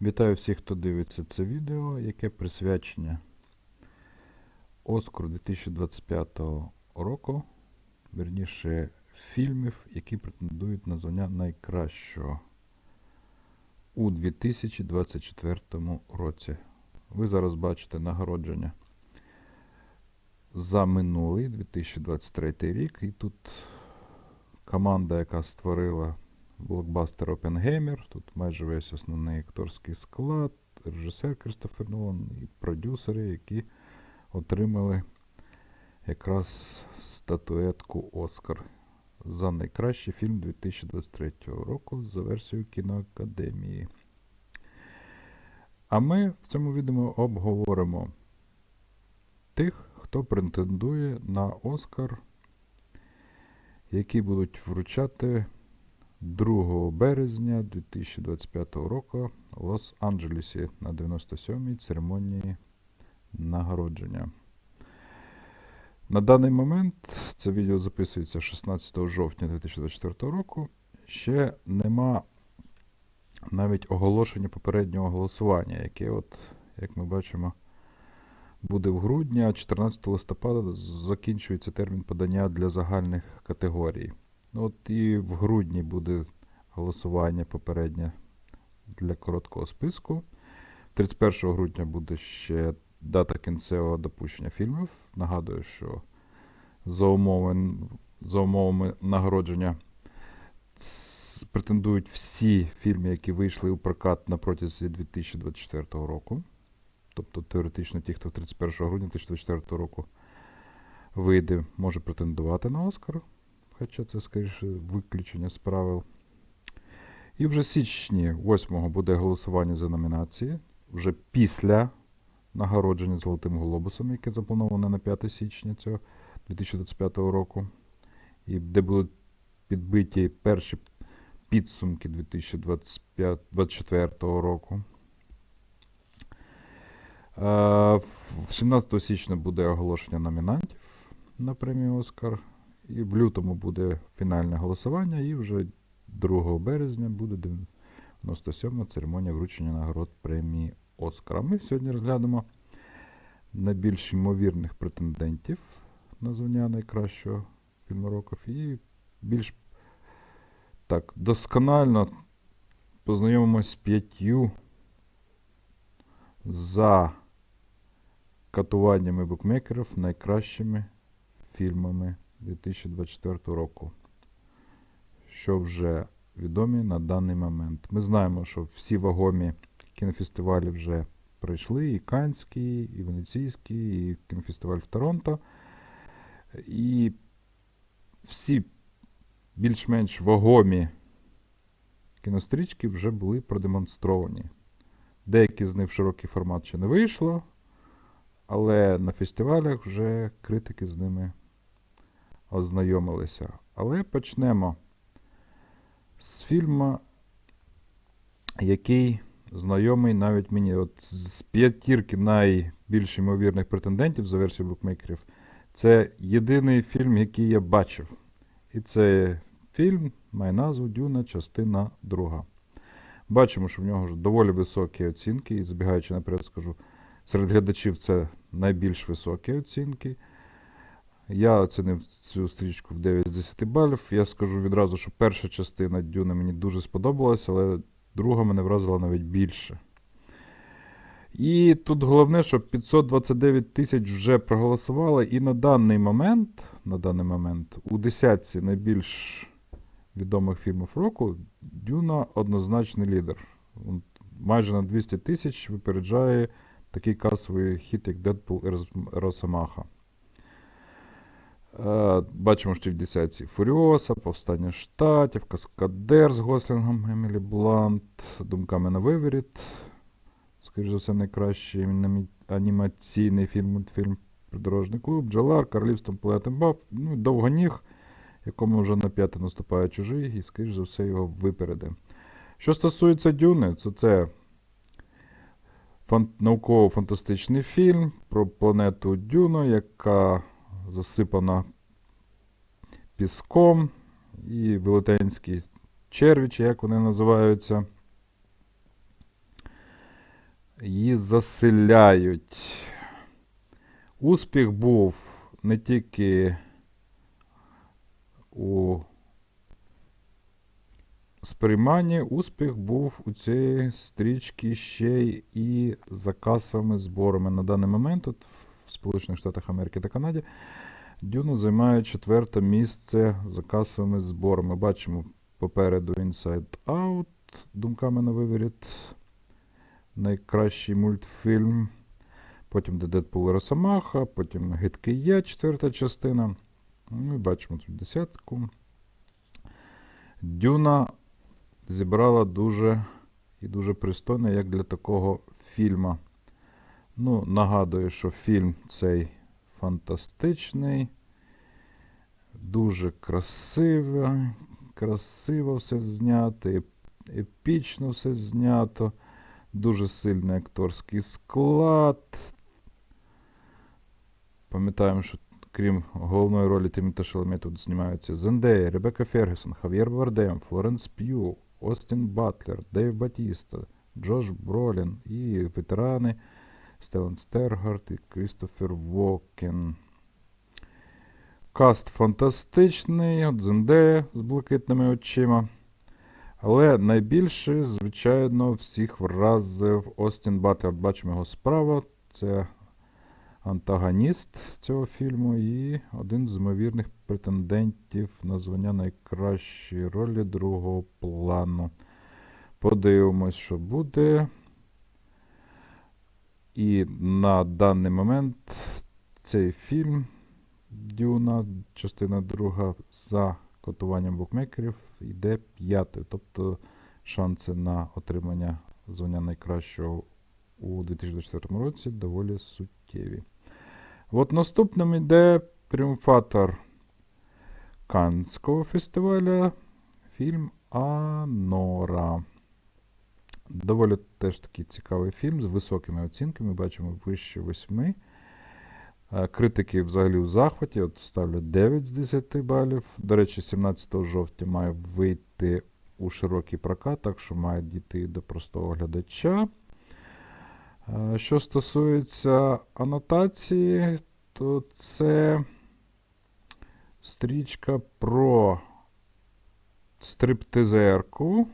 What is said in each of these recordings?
Вітаю всіх, хто дивиться це відео, яке присвячення Оскару 2025 року, верніше фільмів, які претендують на звання найкращого у 2024 році. Ви зараз бачите нагородження за минулий 2023 рік. І тут команда, яка створила блокбастер Опенгеймер. Тут майже весь основний акторський склад, режисер Кристофер Нолан і продюсери, які отримали якраз статуетку Оскар за найкращий фільм 2023 року за версією кіноакадемії. А ми в цьому відео обговоримо тих, хто претендує на Оскар, які будуть вручати 2 березня 2025 року в Лос-Анджелесі на 97-й церемонії нагородження. На даний момент це відео записується 16 жовтня 2024 року. Ще нема навіть оголошення попереднього голосування, яке, от, як ми бачимо, буде в грудні, а 14 листопада закінчується термін подання для загальних категорій. Ну, От і в грудні буде голосування попереднє для короткого списку. 31 грудня буде ще дата кінцевого допущення фільмів. Нагадую, що за умови, за умовами нагородження претендують всі фільми, які вийшли у прокат на протязі 2024 року. Тобто, теоретично, ті, хто 31 грудня 2024 року вийде, може претендувати на Оскар. Хоча це, скоріше, виключення з правил. І вже січні 8 буде голосування за номінації. Вже після нагородження Золотим Глобусом, яке заплановане на 5 січня цього 2025 року. І де будуть підбиті перші підсумки 2024 року. Е, 17 січня буде оголошення номінантів на премію Оскар. І в лютому буде фінальне голосування, і вже 2 березня буде 97-ма церемонія вручення нагород премії Оскар. А ми сьогодні розглянемо найбільш ймовірних претендентів на звання найкращого фільму року і більш так досконально познайомимось з п'ятью за катуваннями букмекерів найкращими фільмами 2024 року, що вже відомі на даний момент. Ми знаємо, що всі вагомі кінофестивалі вже пройшли, і Канський, і Венеційський, і кінофестиваль в Торонто. І всі більш-менш вагомі кінострічки вже були продемонстровані. Деякі з них в широкий формат ще не вийшло, але на фестивалях вже критики з ними ознайомилися. Але почнемо з фільму, який знайомий навіть мені. От з п'ятірки найбільш ймовірних претендентів за версією букмекерів. Це єдиний фільм, який я бачив. І це фільм має назву Дюна, частина друга. Бачимо, що в нього вже доволі високі оцінки, і забігаючи наперед, скажу, серед глядачів це найбільш високі оцінки. Я оцінив цю стрічку в 9 з 10 балів. Я скажу відразу, що перша частина Дюни мені дуже сподобалася, але друга мене вразила навіть більше. І тут головне, що 529 тисяч вже проголосували, і на даний момент, на даний момент у десятці найбільш відомих фільмів року Дюна однозначний лідер. Майже на 200 тисяч випереджає такий касовий хіт, як Дедпул і Росомаха. Е, Бачимо, що в десятці Фуріоса, Повстання штатів, Каскадер з Гослінгом, Емілі Блант, Думками на виворіт. Скоріше за все, найкращий анімаційний фільм, мультфільм Придорожний клуб, Джалар, Королівством Плетенбаф, ну Довгоніг, якому вже на п'яте наступає чужий, і, скоріш за все, його випереде. Що стосується Дюни, то це фан- науково-фантастичний фільм про планету Дюну, яка засипана піском і велетенські черві, чи як вони називаються. її заселяють. Успіх був не тільки у сприйманні, успіх був у цієї стрічки ще й за касовими зборами. На даний момент от Сполучених Штатах Америки та Канаді Дюна займає четверте місце за касовими зборами. Бачимо попереду Inside Out, думками на виворіт. Найкращий мультфільм. Потім де Дедпул Росомаха, потім Гидкий Я, четверта частина. Ну і бачимо цю десятку. Дюна зібрала дуже і дуже пристойно, як для такого фільма. Ну, нагадую, що фільм цей фантастичний, дуже красиво, красиво все знято, епічно все знято, дуже сильний акторський склад. Пам'ятаємо, що крім головної ролі Тиміта Шаламе тут знімаються Зендея, Ребекка Фергюсон, Хав'єр Бардем, Флоренс П'ю, Остін Батлер, Дейв Батіста, Джош Бролін і ветерани Стелен Стергард і Крістофер Вокен. Каст фантастичний, от Зендея з блакитними очима. Але найбільше, звичайно, всіх вразив Остін Батлер. Бачимо його справа. Це антагоніст цього фільму і один з ймовірних претендентів на звання найкращої ролі другого плану. Подивимось, що буде. І на даний момент цей фільм Дюна, частина друга, за котуванням букмекерів, йде п'ятою. Тобто шанси на отримання звання найкращого у 2024 році доволі суттєві. От наступним йде тріумфатор Каннського фестиваля фільм Анора. Доволі теж такий цікавий фільм з високими оцінками. Бачимо вище 8. Е, Критики взагалі в захваті. От ставлять 9 з 10 балів. До речі, 17 жовтня має вийти у широкий прокат, так що має дійти до простого глядача. Що стосується анотації, то це стрічка про стриптизерку,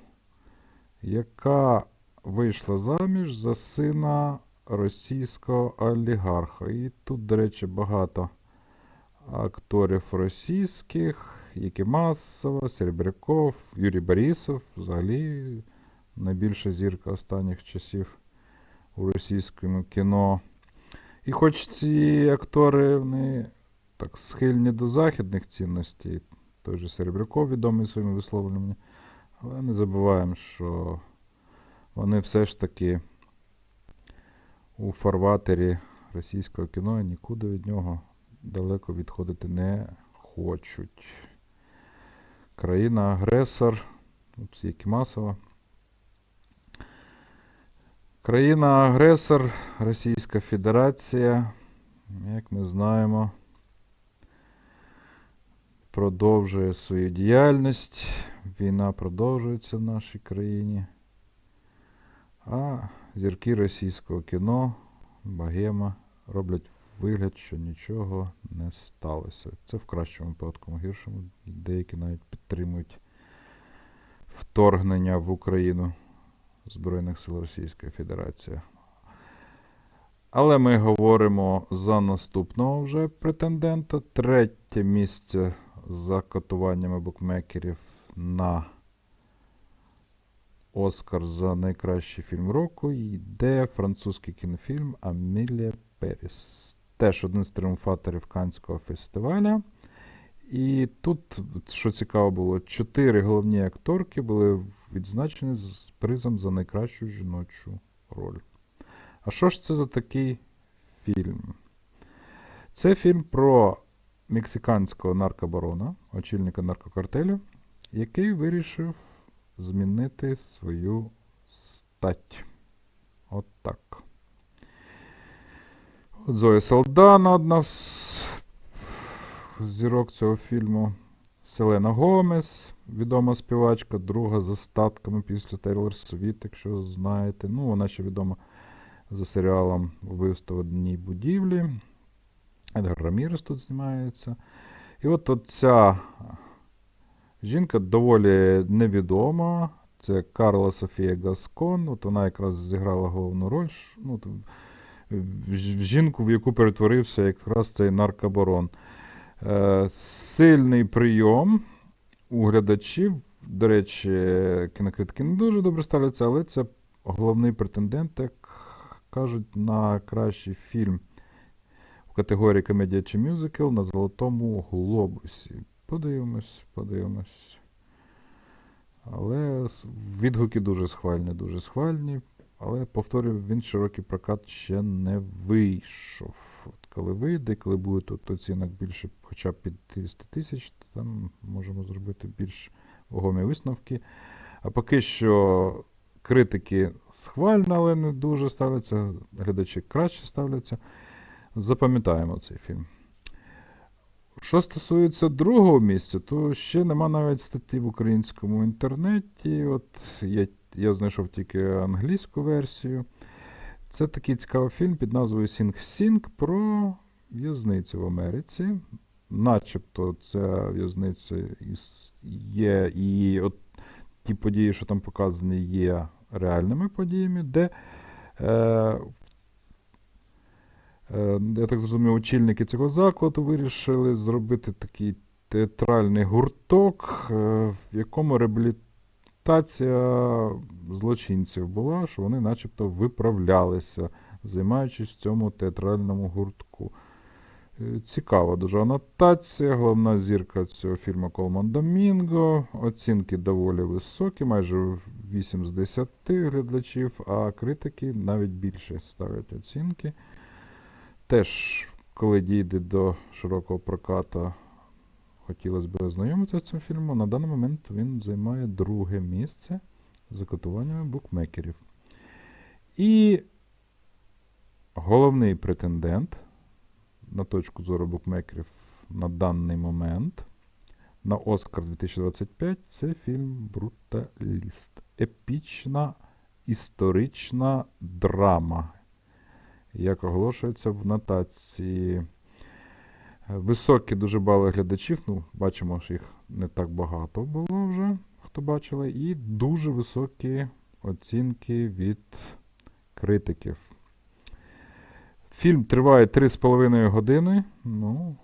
яка вийшла заміж за сина російського олігарха. І тут, до речі, багато акторів російських, які Масова, Серебряков, Юрій Борисов, взагалі найбільша зірка останніх часів у російському кіно. І хоч ці актори вони так схильні до західних цінностей, той же Серебряков відомий своїми висловленнями, але не забуваємо, що вони все ж таки у фарватері російського кіно нікуди від нього далеко відходити не хочуть. Країна-агресор, як і масово. Країна-агресор Російська Федерація, як ми знаємо, продовжує свою діяльність. Війна продовжується в нашій країні. А зірки російського кіно, Богема, роблять вигляд, що нічого не сталося. Це в кращому випадку, в гіршому. Деякі навіть підтримують вторгнення в Україну Збройних сил Російської Федерації. Але ми говоримо за наступного вже претендента. Третє місце за котуваннями букмекерів на Оскар за найкращий фільм року йде французький кінофільм Амілія Періс. Теж один з тріумфаторів Канського фестиваля. І тут, що цікаво було, чотири головні акторки були відзначені з призом за найкращу жіночу роль. А що ж це за такий фільм? Це фільм про мексиканського наркобарона, очільника наркокартелю, який вирішив змінити свою стать. От так. От Зоя Салдана, одна з зірок цього фільму. Селена Гомес, відома співачка, друга з остатками після Тейлор Світ, якщо знаєте. Ну, вона ще відома за серіалом Вбивство в одній будівлі. Едгар Рамірес тут знімається. І от, от ця жінка доволі невідома. Це Карла Софія Гаскон. От вона якраз зіграла головну роль. Ну, жінку, в яку перетворився якраз цей наркобарон. Е, сильний прийом у глядачів. До речі, кінокритики не дуже добре ставляться, але це головний претендент, як кажуть, на кращий фільм категорії комедія чи мюзикл на Золотому Глобусі. Подивимось, подивимось. Але відгуки дуже схвальні, дуже схвальні. Але, повторюю, він широкий прокат ще не вийшов. От коли вийде, коли буде тут оцінок більше хоча б 50 тисяч, то там можемо зробити більш вагомі висновки. А поки що критики схвально, але не дуже ставляться, глядачі краще ставляться. Запам'ятаємо цей фільм. Що стосується другого місця, то ще нема навіть статті в українському інтернеті. От я, я знайшов тільки англійську версію. Це такий цікавий фільм під назвою Сінг Сінг про в'язницю в Америці. Начебто ця в'язниця є, і от ті події, що там показані, є реальними подіями, де Е, Я так зрозумів, очільники цього закладу вирішили зробити такий театральний гурток, е, в якому реабілітація злочинців була, що вони начебто виправлялися, займаючись в цьому театральному гуртку. Е, Цікава дуже анотація. Головна зірка цього фільму Колман Домінго. Оцінки доволі високі, майже 8 з 10 глядачів, а критики навіть більше ставлять оцінки. Теж, коли дійде до широкого прокату, хотілося б ознайомитися з цим фільмом. На даний момент він займає друге місце за котуваннями букмекерів. І головний претендент на точку зору букмекерів на даний момент на Оскар 2025 це фільм Бруталіст. Епічна історична драма як оголошується в нотації. Високі дуже бали глядачів. Ну, бачимо, що їх не так багато було вже, хто бачили. І дуже високі оцінки від критиків. Фільм триває 3,5 години. Ну,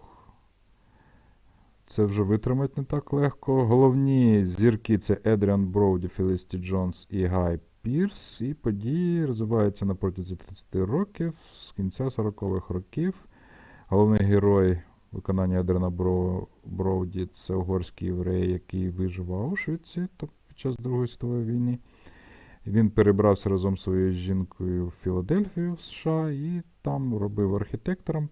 це вже витримати не так легко. Головні зірки це Едріан Броуді, Фелісті Джонс і Гай Пірс, і події розвиваються на протязі 30 років з кінця 40-х років. Головний герой виконання Едрена Бро... Броуді це угорський єврей, який вижив в Аушвіці тобто під час Другої світової війни. Він перебрався разом з своєю жінкою в Філадельфію в США і там робив архітектором.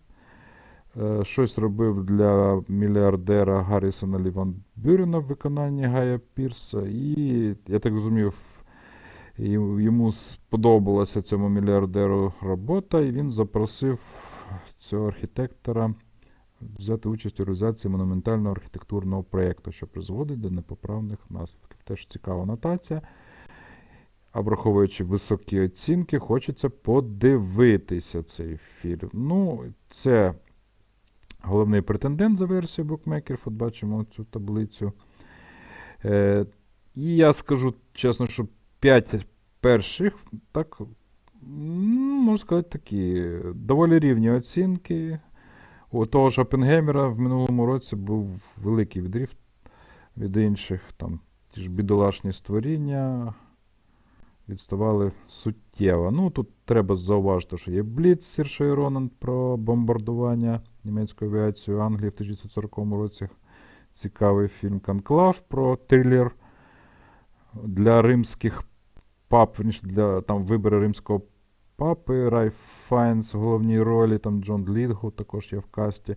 Е, Щось робив для мільярдера Гаррісона Ліван Бюрена в виконанні Гая Пірса. І, я так розумів, Йому сподобалася цьому мільярдеру робота, і він запросив цього архітектора взяти участь у реалізації монументального архітектурного проєкту, що призводить до непоправних наслідків. Теж цікава нотація. А враховуючи високі оцінки, хочеться подивитися цей фільм. Ну, це головний претендент за версією букмекерів. От бачимо цю таблицю. Е, і я скажу чесно, що 5 перших, так, можна сказати, такі доволі рівні оцінки. У того ж Опенгеймера в минулому році був великий відрив від інших. Там ті ж бідолашні створіння відставали суттєво. Ну, тут треба зауважити, що є Бліц Сіршою Ронан про бомбардування німецькою авіацією Англії в 1940 році. Цікавий фільм Конклав про трилер для римських пап, верніше, для там вибори римського папи, Райф Файнс в головній ролі, там Джон Лідго також є в касті.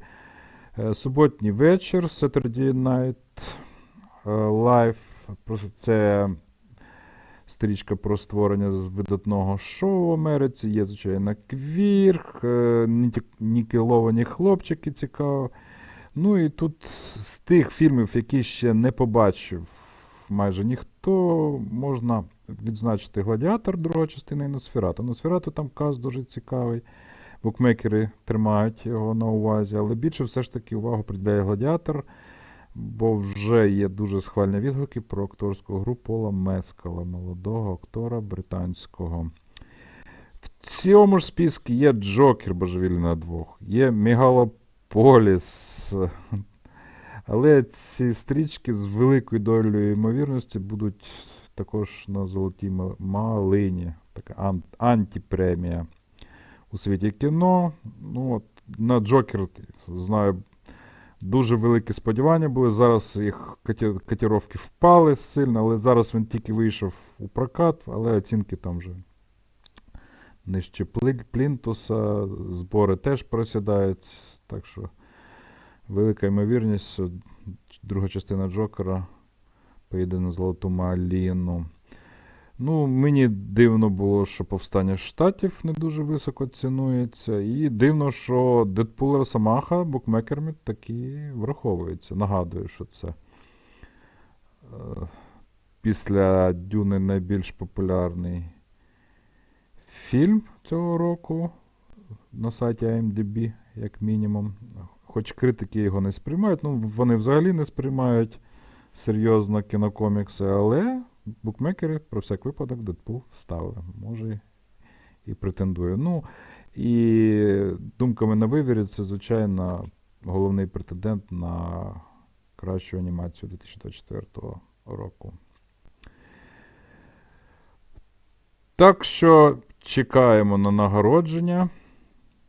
Е, Суботній вечір, Saturday Night е, Live. Це стрічка про створення видатного шоу в Америці. Є, звичайно, квір, е, нікеловані хлопчики цікаво. Ну і тут з тих фільмів, які ще не побачив майже ніхто, можна відзначити Гладіатор, друга частина і Носферату. Носферату там каз дуже цікавий. Букмекери тримають його на увазі, але більше все ж таки увагу приділяє Гладіатор, бо вже є дуже схвальні відгуки про акторську гру Пола Мескала, молодого актора британського. В цьому ж списку є Джокер божевільний на двох, є Мегалополіс. Але ці стрічки з великою долею ймовірності будуть також на золотій малині. Така ан- антипремія у світі кіно. Ну, от, на Джокер знаю. Дуже великі сподівання були. Зараз їх коті- котировки впали сильно, але зараз він тільки вийшов у прокат, але оцінки там вже нижче Плінтуса, збори теж просідають. Так що велика ймовірність, друга частина Джокера поїде на Золоту Маліну. Ну, мені дивно було, що повстання штатів не дуже високо цінується. І дивно, що Дедпул Росомаха букмекерами таки враховується. Нагадую, що це е, після Дюни найбільш популярний фільм цього року на сайті IMDb, як мінімум. Хоч критики його не сприймають, ну вони взагалі не сприймають серйозно кінокомікси, але букмекери про всяк випадок Дедпул вставили. Може і претендує. Ну, і думками на вивірі, це, звичайно, головний претендент на кращу анімацію 2024 року. Так що чекаємо на нагородження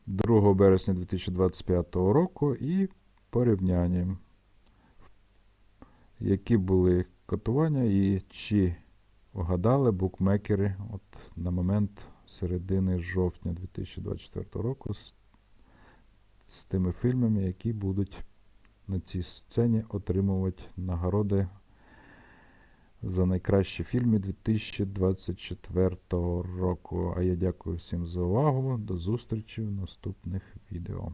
2 березня 2025 року і порівняння, які були котування і чи вгадали букмекери от на момент середини жовтня 2024 року з, з тими фільмами, які будуть на цій сцені отримувати нагороди за найкращі фільми 2024 року. А я дякую всім за увагу. До зустрічі в наступних відео.